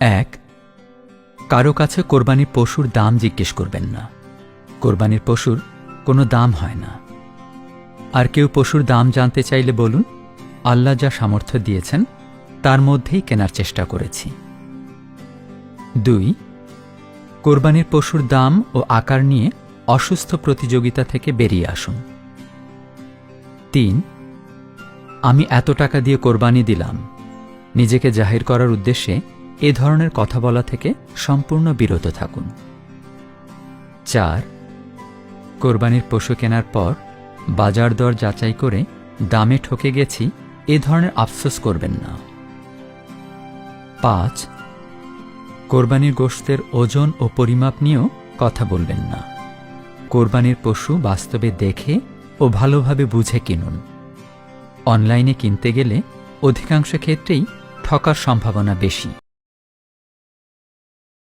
এক, কারও কাছে কোরবানির পশুর দাম জিজ্ঞেস করবেন না। কোরবানির পশুর কোনো দাম হয় না। আর কেউ পশুর দাম জানতে চাইলে বলুন, আল্লাহ যা সামর্থ্য দিয়েছেন, তার মধ্যেই কেনার চেষ্টা করেছি। দুই, কোরবানির পশুর দাম ও আকার নিয়ে অসুস্থ প্রতিযোগিতা থেকে বেরিয়ে আসুন। তিন, আমি এত টাকা দিয়ে কোরবানি দিলাম। নিজেকে জাহির করার উদ্দেশ্যে এ ধরনের কথা বলা থেকে সম্পূর্ণ বিরত থাকুন। চার, কোরবানির পশু কেনার পর বাজার দর যাচাই করে দামে ঠকে গেছি, এ ধরনের আফসোস করবেন না। পাঁচ, কোরবানির গোশতের ওজন ও পরিমাপ নিয়েও কথা বলবেন না। কোরবানির পশু বাস্তবে দেখে ও ভালোভাবে বুঝে কিনুন। অনলাইনে কিনতে গেলে অধিকাংশ ক্ষেত্রেই ঠকার সম্ভাবনা বেশি।